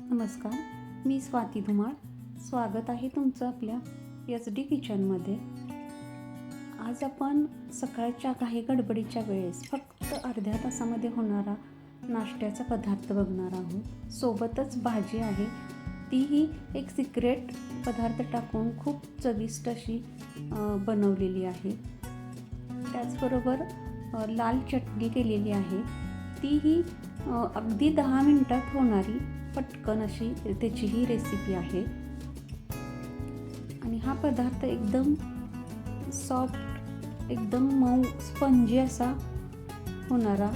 नमस्कार मी स्वाती धुमाळ. स्वागत आहे तुमचं आपल्या एच डी किचनमध्ये आज आपण सकाळच्या काही गडबडीच्या वेळेस फक्त अर्ध्या तासामध्ये होणारा नाश्त्याचा पदार्थ बघणार आहोत. सोबतच भाजी आहे. तीही एक सिक्रेट पदार्थ टाकून खूप चविष्ट अशी बनवलेली आहे. त्याचबरोबर लाल चटणी केलेली आहे. तीही अगदी दहा मिनटात होणारी पटकन अशी त्याची ही रेसिपी आहे. आणि हा पदार्थ एकदम सॉफ्ट एकदम मऊ स्पंजी असा होणारा.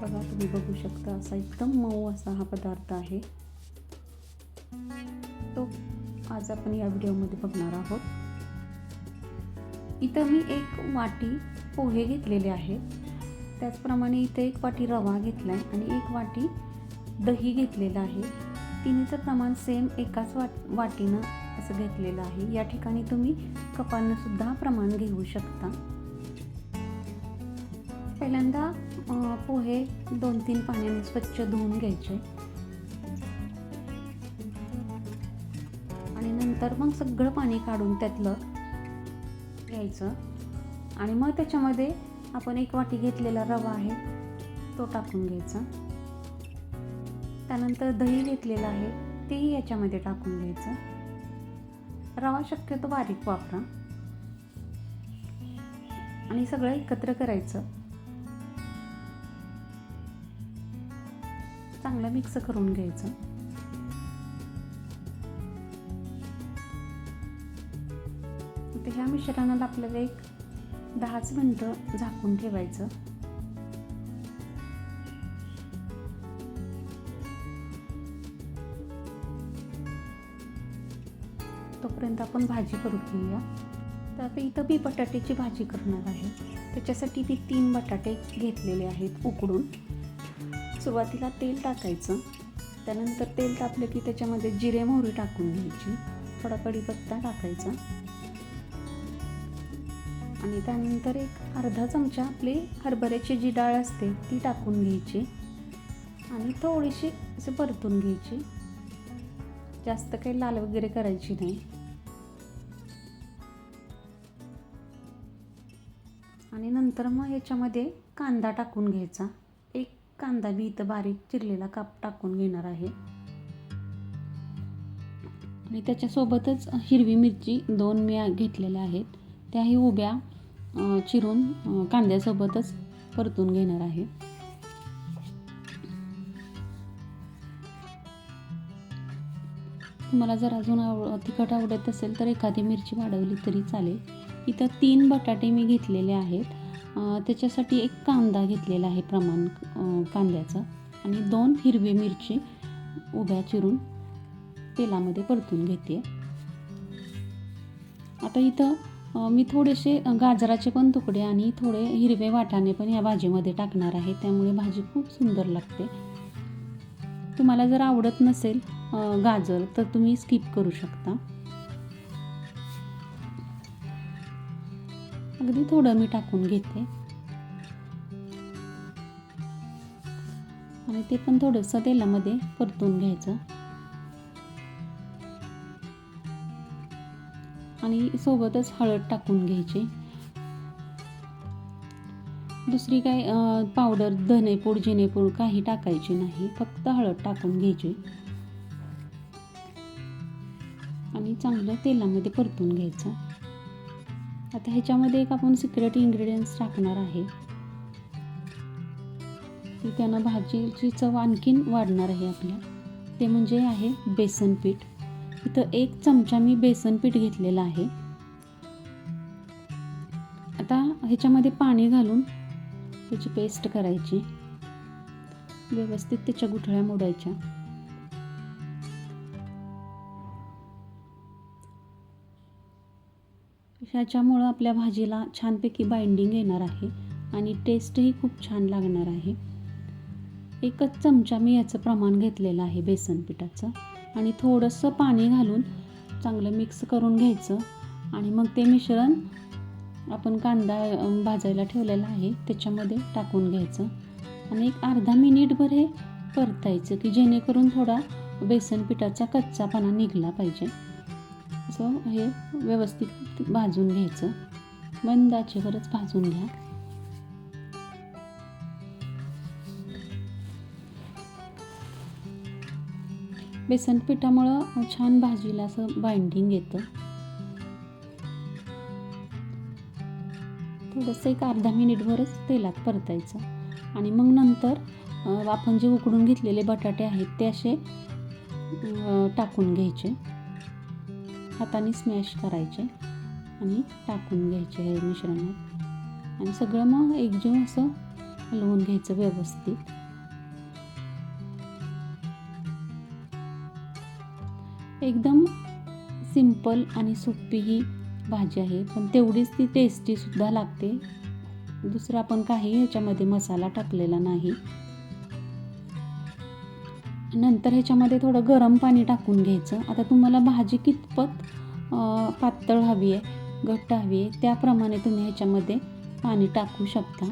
बघा तुम्ही बघू शकता असा एकदम मऊ असा हा पदार्थ आहे. तो आज आपण या व्हिडिओमध्ये बघणार आहोत. इथं मी एक वाटी पोहे घेतलेले आहेत. त्याचप्रमाणे इथे एक वाटी रवा घेतला आहे आणि एक वाटी दही घेतलेलं आहे. तिन्हीचं प्रमाण सेम एकाच वाट वाटीनं असं घेतलेलं आहे. या ठिकाणी तुम्ही कपानं सुद्धा प्रमाण घेऊ शकता. पहिल्यांदा पोहे दोन तीन पाण्याने स्वच्छ धुवून घ्यायचे. आणि नंतर मग सगळं पाणी काढून त्यातलं घ्यायचं. आणि मग त्याच्यामध्ये आपण एक वाटी घेतलेला रवा आहे तो टाकून घ्यायचा. त्यानंतर दही घेतलेलं आहे तेही याच्यामध्ये टाकून घ्यायचं. रवा शक्यतो बारीक वापरा. आणि सगळं एकत्र करायचं. चांगलं मिक्स करून घ्यायचं. ह्या मिश्रणाला आपल्याला एक दहाच मिनटं झाकून ठेवायचं. तोपर्यंत आपण भाजी करून घेऊया. तर आता इथं मी बटाट्याची भाजी करणार आहे. त्याच्यासाठी मी तीन बटाटे घेतलेले आहेत उकडून. सुरुवातीला तेल टाकायचं. त्यानंतर तेल तापलं की त्याच्यामध्ये जिरे मोहरी टाकून घ्यायची. थोडा कढीपत्ता टाकायचा. आणि त्यानंतर एक अर्धा चमचा आपली हरभऱ्याची जी डाळ असते ती टाकून घ्यायची. आणि थोडीशी असं परतून घ्यायची. जास्त काही लाल वगैरे करायची नाही. आणि नंतर मग ह्याच्यामध्ये कांदा टाकून घ्यायचा. एक कांदा मी इथं बारीक चिरलेला काप टाकून घेणार आहे. आणि त्याच्यासोबतच हिरवी मिरची दोन मी घेतलेल्या आहेत. त्याही उभ्या. चिरून कांद्यासोबतच परतून घेणार आहे. तुम्हाला जर अजून आव तिखट आवडत असेल तर एखादी मिरची वाढवली तरी चालेल. इथं तीन बटाटे मी घेतलेले आहेत. त्याच्यासाठी एक कांदा घेतलेला आहे प्रमाण कांद्याचं. आणि दोन हिरवी मिरची उभ्या चिरून तेलामध्ये परतून घेते. आता इथं मी थोडेसे गाजराचे पण तुकडे आणि थोडे हिरवे वाटाणे पण या भाजीमध्ये टाकणार आहे. त्यामुळे भाजी खूप सुंदर लागते. तुम्हाला जर आवडत नसेल गाजर तर तुम्ही स्किप करू शकता. अगदी थोडं मी टाकून घेते. आणि ते पण थोडंसं तेलामध्ये परतून घ्यायचं. आणि सोबतच हळद टाकून घ्यायची. दुसरी काय पावडर धनेपूड जिनेपूड काही टाकायची नाही फक्त हळद टाकून घ्यायची. आणि चांगलं तेलामध्ये परतून घ्यायचं. आता ह्याच्यामध्ये एक आपण सिक्रेट इन्ग्रेडियंट्स टाकणार आहे. ती त्यानं भाजीची चव आणखीन वाढणार आहे आपल्या. ते म्हणजे आहे बेसन पीठ. इथं एक चमचा मी बेसन पीठ घेतलेलं आहे. आता ह्याच्यामध्ये पाणी घालून त्याची पेस्ट करायची. व्यवस्थित त्याच्या गुठळ्या मोडायच्या. ह्याच्यामुळं आपल्या भाजीला छानपैकी बाइंडिंग येणार आहे आणि टेस्टही खूप छान लागणार आहे. एकच चमचा मी याचं प्रमाण घेतलेलं आहे बेसन पिठाचं. आणि थोडंसं पाणी घालून चांगलं मिक्स करून घ्यायचं. आणि मग ते मिश्रण आपण कांदा भाजायला ठेवलेला आहे त्याच्यामध्ये टाकून घ्यायचं. आणि एक अर्धा मिनिटभर हे परतायचं की जेणेकरून थोडा बेसन पिठाचा कच्चापणा निघला पाहिजे. असं हे व्यवस्थित भाजून घ्यायचं. मंद आचेवरच भाजून घ्या. बेसन पिठामुळं छान भाजीला असं बाइंडिंग येतं. थोडंसं एक अर्धा मिनिटभरच तेलात परतायचं. आणि मग नंतर आपण जे उकडून घेतलेले बटाटे आहेत ते असे टाकून घ्यायचे. हाताने स्मॅश करायचे आणि टाकून घ्यायचे हे मिश्रणात. आणि सगळं मग एकजीव असं हलवून घ्यायचं व्यवस्थित. एकदम सिंपल आणि सोपी ही भाजी आहे. पण तेवढीच ती टेस्टीसुद्धा लागते. दुसरं आपण काही ह्याच्यामध्ये मसाला टाकलेला नाही. नंतर ह्याच्यामध्ये थोडं गरम पाणी टाकून घ्यायचं. आता तुम्हाला भाजी कितपत पातळ हवी आहे घट्ट हवी आहे त्याप्रमाणे तुम्ही ह्याच्यामध्ये पाणी टाकू शकता.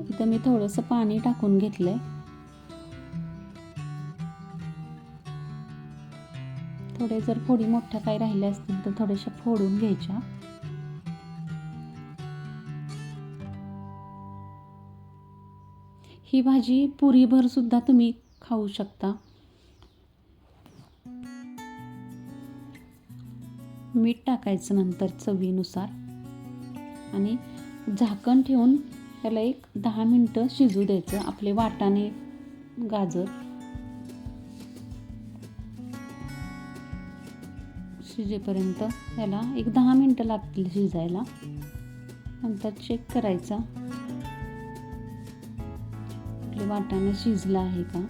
इथं मी थोडंसं पाणी टाकून घेतलं आहे थोडे जर फोडी मोठ्या काही राहिल्या असतील तर थोड्याशा फोडून घ्यायच्या. ही भाजी पुरीभर सुद्धा तुम्ही खाऊ शकता. मीठ टाकायचं नंतर चवीनुसार. आणि झाकण ठेवून त्याला एक दहा मिनटं शिजू द्यायचं. आपले वाटाणे गाजर शिजेपर्यंत याला एक दहा मिनटं लागतील शिजायला. नंतर चेक करायचा. आपले वाटाणा शिजला आहे का?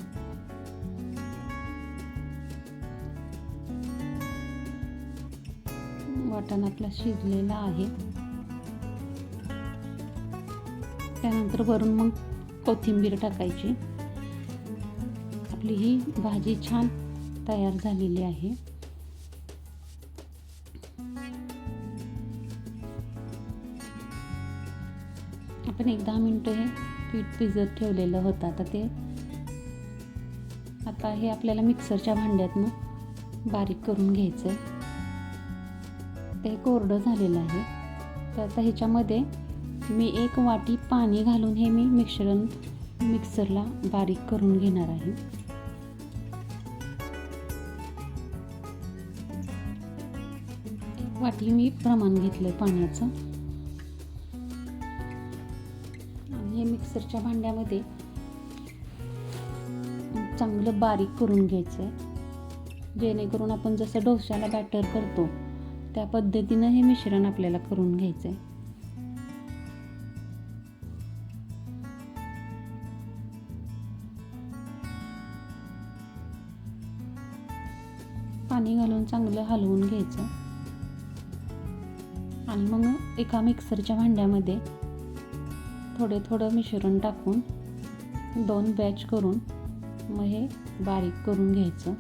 वाटाणा आपला शिजलेला आहे. त्यानंतर वरून मग कोथिंबीर टाकायची. आपली ही भाजी छान तयार झालेली आहे. आपण एक दहा मिनटं हे पीठ भिजत ठेवलेलं होतं. आता ते आता हे आपल्याला मिक्सरच्या भांड्यातनं बारीक करून घ्यायचं आहे ते कोरडं झालेलं आहे. तर आता ह्याच्यामध्ये मी एक वाटी पाणी घालून हे मी मिश्रण मिक्सरला बारीक करून घेणार आहे. वाटी मी प्रमाण घेतलं पाण्याचं. हे मिक्सरच्या भांड्यामध्ये चांगलं बारीक करून घ्यायचं आहे जेणेकरून आपण जसं डोश्याला बॅटर करतो त्या पद्धतीनं हे मिश्रण आपल्याला करून घ्यायचं आहे पाणी घालून चांगलं हलवून घ्यायचं. आणि मग एका मिक्सरच्या भांड्यामध्ये थोडे थोडं मिश्रण टाकून दोन बॅच करून मग हे बारीक करून घ्यायचं.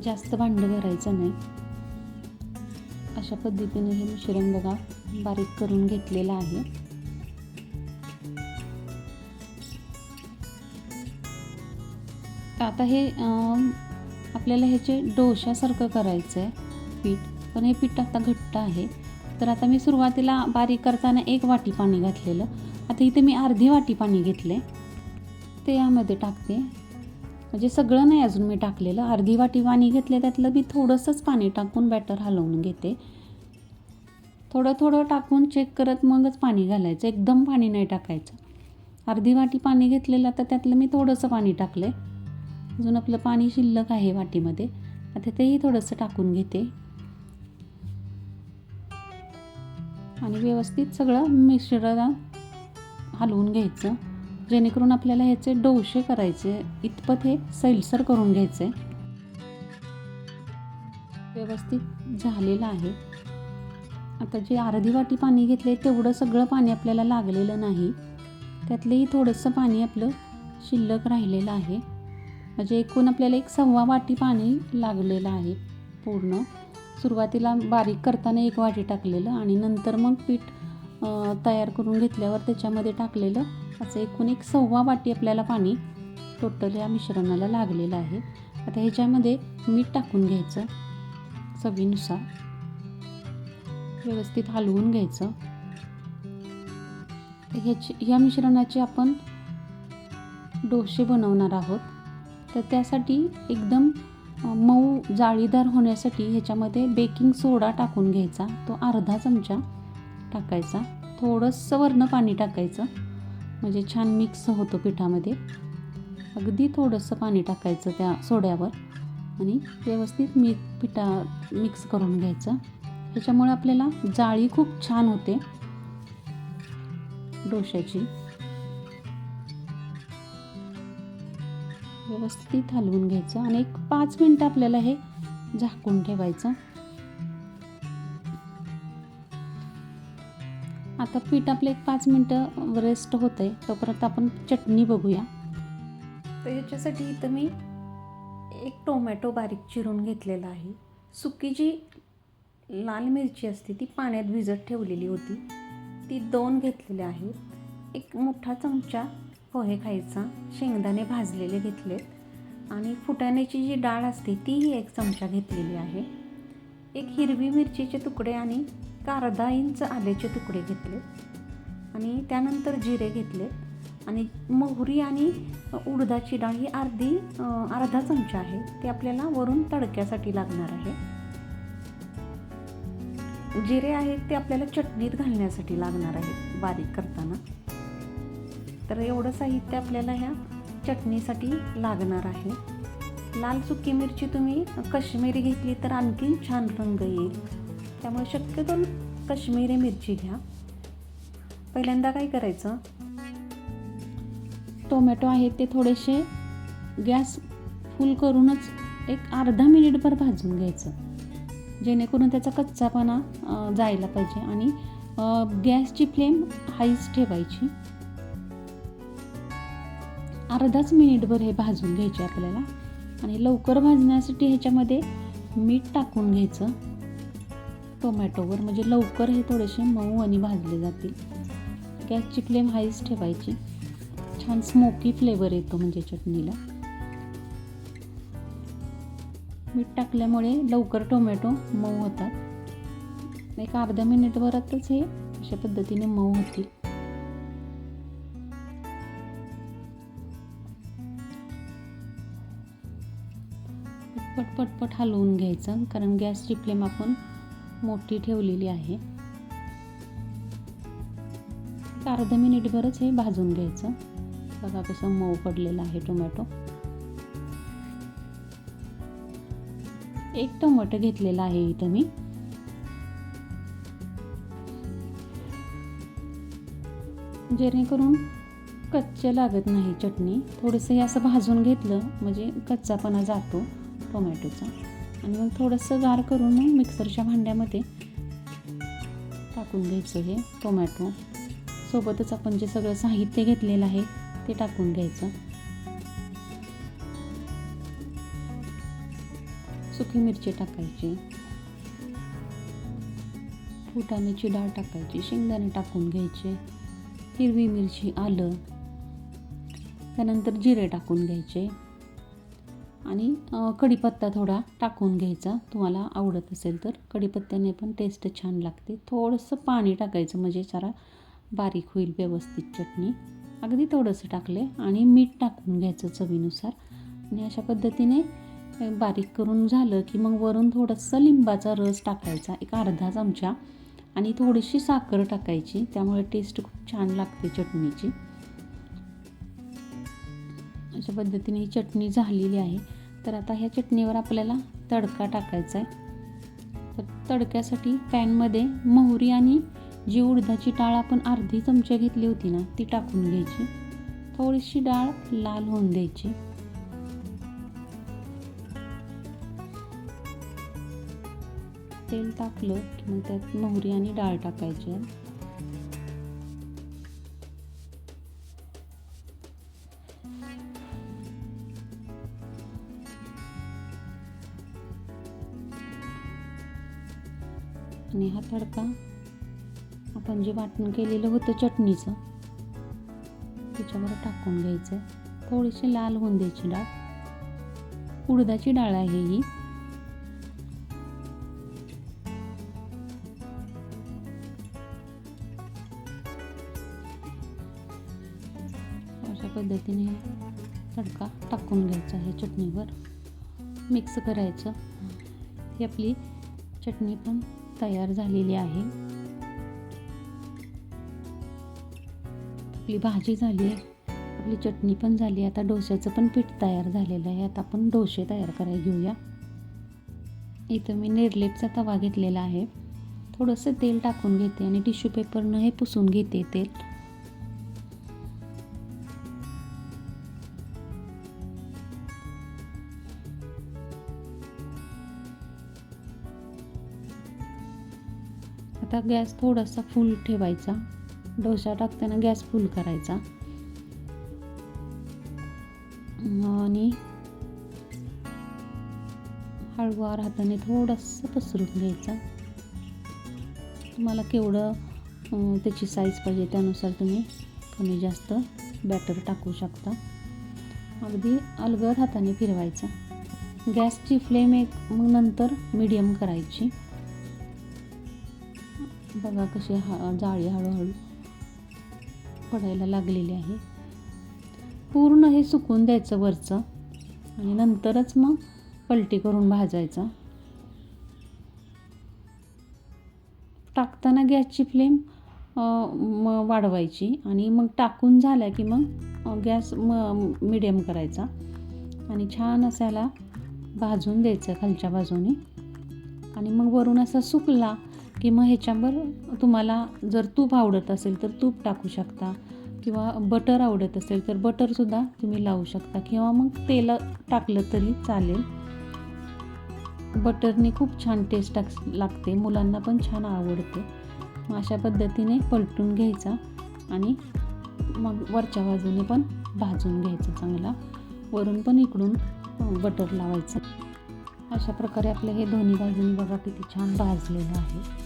जास्त भांडं भरायचं नाही. अशा पद्धतीने हे मिश्रण बघा बारीक करून घेतलेलं आहे. आता हे आपल्याला ह्याचे डोशासारखं करायचं आहे पीठ. पण हे पीठ आता घट्ट आहे. तर आता मी सुरुवातीला बारीक करताना एक वाटी पाणी घातलेलं. आता इथे मी अर्धी वाटी पाणी घेतले ते यामध्ये टाकते. म्हणजे सगळं नाही अजून मी टाकलेलं. अर्धी वाटी पाणी घेतले त्यातलं मी थोडंसंच पाणी टाकून बॅटर हलवून घेते. थोडं थोडं टाकून चेक करत मगच पाणी घालायचं. एकदम पाणी नाही टाकायचं. अर्धी वाटी पाणी घेतलेलं तर त्यातलं मी थोडंसं पाणी टाकलं अजून आपलं पाणी शिल्लक आहे वाटीमध्ये. आता तेही थोडंसं टाकून घेते. आणि व्यवस्थित सगळं मिश्रण हलवून घ्यायचं. जेणेकरून आपल्याला ह्याचे डोसे करायचे इतपत हे सैलसर करून घ्यायचे. व्यवस्थित झालेलं आहे. आता जे अर्धी वाटी पाणी घेतले तेवढं सगळं पाणी आपल्याला लागलेलं नाही. त्यातलंही थोडंसं पाणी आपलं शिल्लक राहिलेलं आहे. म्हणजे एकूण आपल्याला एक सव्वा वाटी पाणी लागलेलं आहे पूर्ण. सुरुवातीला बारीक करताना एक वाटी टाकलेलं आणि नंतर मग पीठ तयार करून घेतल्यावर त्याच्यामध्ये टाकलेलं असं एकूण एक सव्वा वाटी आपल्याला पाणी टोटल या मिश्रणाला लागलेलं आहे. आता ह्याच्यामध्ये मीठ टाकून घ्यायचं चवीनुसार. व्यवस्थित हलवून घ्यायचं. ह्याची या मिश्रणाचे आपण डोसे बनवणार आहोत. तर त्यासाठी एकदम मऊ जाळीदार होण्यासाठी ह्याच्यामध्ये बेकिंग सोडा टाकून घ्यायचा. तो अर्धा चमचा टाकायचा. थोडंसं वरनं पाणी टाकायचं. म्हणजे छान मिक्स होतो पिठामध्ये. अगदी थोडंसं पाणी टाकायचं त्या सोड्यावर. आणि व्यवस्थित मी पिठा मिक्स करून घ्यायचं. ह्याच्यामुळे आपल्याला जाळी खूप छान होते. डोश्याची. व्यवस्थित हलवून घ्यायचं आणि एक पाच मिनटं आपल्याला हे झाकून ठेवायचं. आता पीठ आपलं एक पाच मिनटं रेस्ट होतं आहे तोपर्यंत आपण चटणी बघूया. तर याच्यासाठी इथं मी एक टोमॅटो बारीक चिरून घेतलेला आहे. सुकी जी लाल मिरची असते ती पाण्यात भिजत ठेवलेली होती. ती दोन घेतलेल्या आहेत. एक मोठा चमचा पोहे खायचा. शेंगदाणे भाजलेले घेतलेत. आणि फुटाण्याची जी डाळ असते तीही एक चमचा घेतलेली आहे. एक हिरवी मिरचीचे तुकडे आणि कारदा अर्धा इंच आल्याचे तुकडे घेतले. आणि त्यानंतर जिरे घेतले. आणि मोहरी आणि उडदाची डाळ ही अर्धी अर्धा चमचा आहे. ते आपल्याला वरून तडक्यासाठी लागणार आहे. जिरे आहेत ते आपल्याला चटणीत घालण्यासाठी लागणार आहे बारीक करताना. तर एवढं साहित्य आपल्याला ह्या चटणीसाठी लागणार आहे. लाल सुकी मिरची तुम्ही कश्मीरी घेतली तर आणखीन छान रंग येईल. त्यामुळे शक्यतो कश्मीरी मिरची घ्या. पहिल्यांदा काय करायचं? टोमॅटो आहेत ते थोडेसे गॅस फुल करूनच एक अर्धा मिनिटभर भाजून घ्यायचं. जेणेकरून त्याचा कच्चापणा जायला पाहिजे आणि गॅसची फ्लेम हाईच ठेवायची. अर्धाच मिनिटभर हे भाजून घ्यायचे आपल्याला. आणि लवकर भाजण्यासाठी ह्याच्यामध्ये मीठ टाकून घ्यायचं. टोमॅटोवर म्हणजे लवकर हे थोडेसे मऊ आणि भाजले जातील. गॅसची फ्लेम हाईच ठेवायची. छान स्मोकी फ्लेवर येतो म्हणजे चटणीला. मीठ टाकल्यामुळे लवकर टोमॅटो मऊ होतात. एक अर्ध्या मिनिटभरातच हे अशा पद्धतीने मऊ होतील. पटपट हलवून घ्यायचं कारण गॅसची फ्लेम आपण मोठी ठेवलेली आहे. अर्धा मिनिटभरच हे भाजून घ्यायचं. बघा कसं मऊ पडलेलं आहे टोमॅटो एक टोमॅटो घेतलेला आहे इथं मी. जेणेकरून कच्चे लागत नाही चटणी. थोडंसं हे असं भाजून घेतलं म्हणजे कच्चापणा जातो. टोमॅटोचा. आणि मग थोडंसं गार करून मग मिक्सरच्या भांड्यामध्ये टाकून घ्यायचं हे टोमॅटो. सोबतच आपण जे सगळं साहित्य घेतलेलं आहे ते टाकून घ्यायचं. सुकी मिरची टाकायची. फुटाण्याची डाळ टाकायची. शेंगदाणे टाकून घ्यायचे. हिरवी मिरची आलं. त्यानंतर जिरे टाकून घ्यायचे. आणि कढीपत्ता थोडा टाकून घ्यायचा. तुम्हाला आवडत असेल तर. कढीपत्त्याने पण टेस्ट छान लागते. थोडंसं पाणी टाकायचं म्हणजे जरा बारीक होईल व्यवस्थित चटणी. अगदी थोडंसं टाकले आणि मीठ टाकून घ्यायचं चवीनुसार. आणि अशा पद्धतीने बारीक करून झालं की मग वरून थोडंसं लिंबाचा रस टाकायचा एक अर्धा चमचा. आणि थोडीशी साखर टाकायची त्यामुळे टेस्ट खूप छान लागते चटणीची. अशा पद्धतीने ही चटणी झालेली आहे. तर आता ह्या चटणीवर आपल्याला तडका टाकायचा आहे. तर तडक्यासाठी पॅनमध्ये मोहरी आणि जी उडदाची डाळ आपण अर्धी चमचे घेतली होती ना ती टाकून घ्यायची. थोडीशी डाळ लाल होऊन द्यायची. तेल टाकलं की मग त्यात मोहरी आणि डाळ टाकायची आणि हा तडका. आपण जे वाटण केलेलं होतं चटणीचं त्याच्यावर टाकून घ्यायचं. थोडीशी लाल होऊन द्यायची डाळ. उडदाची डाळ आहे ही. अशा पद्धतीने तडका टाकून घ्यायचा आहे चटणीवर. मिक्स करायचं. ही आपली चटणी पण तयार झालेली आहे. आपली भाजी झाली आहे. आपली चटणी पण झाली आता डोश्याचं पण पीठ तयार झालेलं आहे. आता आपण डोसे तयार करायला घेऊया. इथं मी निर्लेपचा तवा घेतलेला आहे. थोडंसं तेल टाकून घेते आणि टिश्यू पेपरनं हे पुसून घेते तेल. आता गॅस थोडासा फुल ठेवायचा. डोसा टाकताना गॅस फुल करायचा. आणि हळूवार हाताने थोडंसं पसरून घ्यायचा. तुम्हाला केवढं त्याची साईज पाहिजे त्यानुसार तुम्ही कमी जास्त बॅटर टाकू शकता. अगदी अलगद हाताने फिरवायचा. गॅसची फ्लेम एक मग नंतर मीडियम करायची. बघा कशी हा जाळी हळूहळू पडायला लागलेली आहे. पूर्ण हे सुकून द्यायचं वरचं आणि नंतरच मग पलटी करून भाजायचा. टाकताना गॅसची फ्लेम म वाढवायची आणि मग टाकून झाला की मग गॅस म मिडियम करायचा आणि छान असायला भाजून द्यायचं खालच्या बाजूने. आणि मग वरून असा सुकला की मग ह्याच्यावर तुम्हाला जर तूप आवडत असेल तर तूप टाकू शकता. किंवा बटर आवडत असेल तर बटरसुद्धा तुम्ही लावू शकता. किंवा मग तेल टाकलं तरी चालेल. बटरने खूप छान टेस्ट टाक लागते. मुलांना पण छान आवडते. मग अशा पद्धतीने पलटून घ्यायचा आणि मग वरच्या बाजूने पण भाजून घ्यायचं चांगला. वरून पण इकडून बटर लावायचं. अशा प्रकारे आपलं हे दोन्ही बाजूने बघा किती छान भाजलेलं आहे.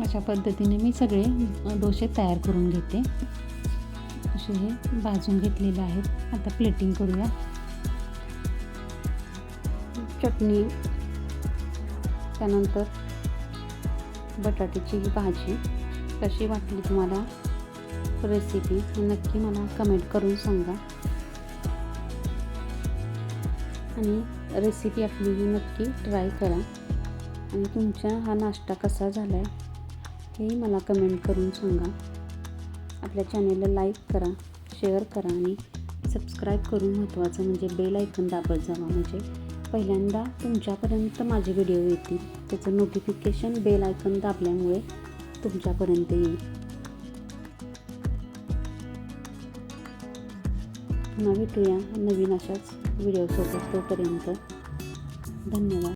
अशा पद्धतीने मी सगळे डोसे तयार करून घेते. असे हे भाजून घेतलेले आहेत. आता प्लेटिंग करूया. चटणी त्यानंतर बटाट्याची भाजी. कशी वाटली तुम्हाला रेसिपी नक्की मला कमेंट करून सांगा. आणि रेसिपी आपली ही नक्की ट्राय करा. आणि तुमचा हा नाश्ता कसा झाला आहे हेही मला कमेंट करून सांगा. आपल्या चॅनेलला लाईक करा शेअर करा आणि सबस्क्राईब करून महत्त्वाचं म्हणजे बेल आयकन दाबत जावा म्हणजे पहिल्यांदा तुमच्यापर्यंत माझे व्हिडिओ येतील. त्याचं नोटिफिकेशन बेल आयकन दाबल्यामुळे तुमच्यापर्यंत येईल. पुन्हा भेटूया नवीन अशाच व्हिडिओसोबत तोपर्यंत. धन्यवाद.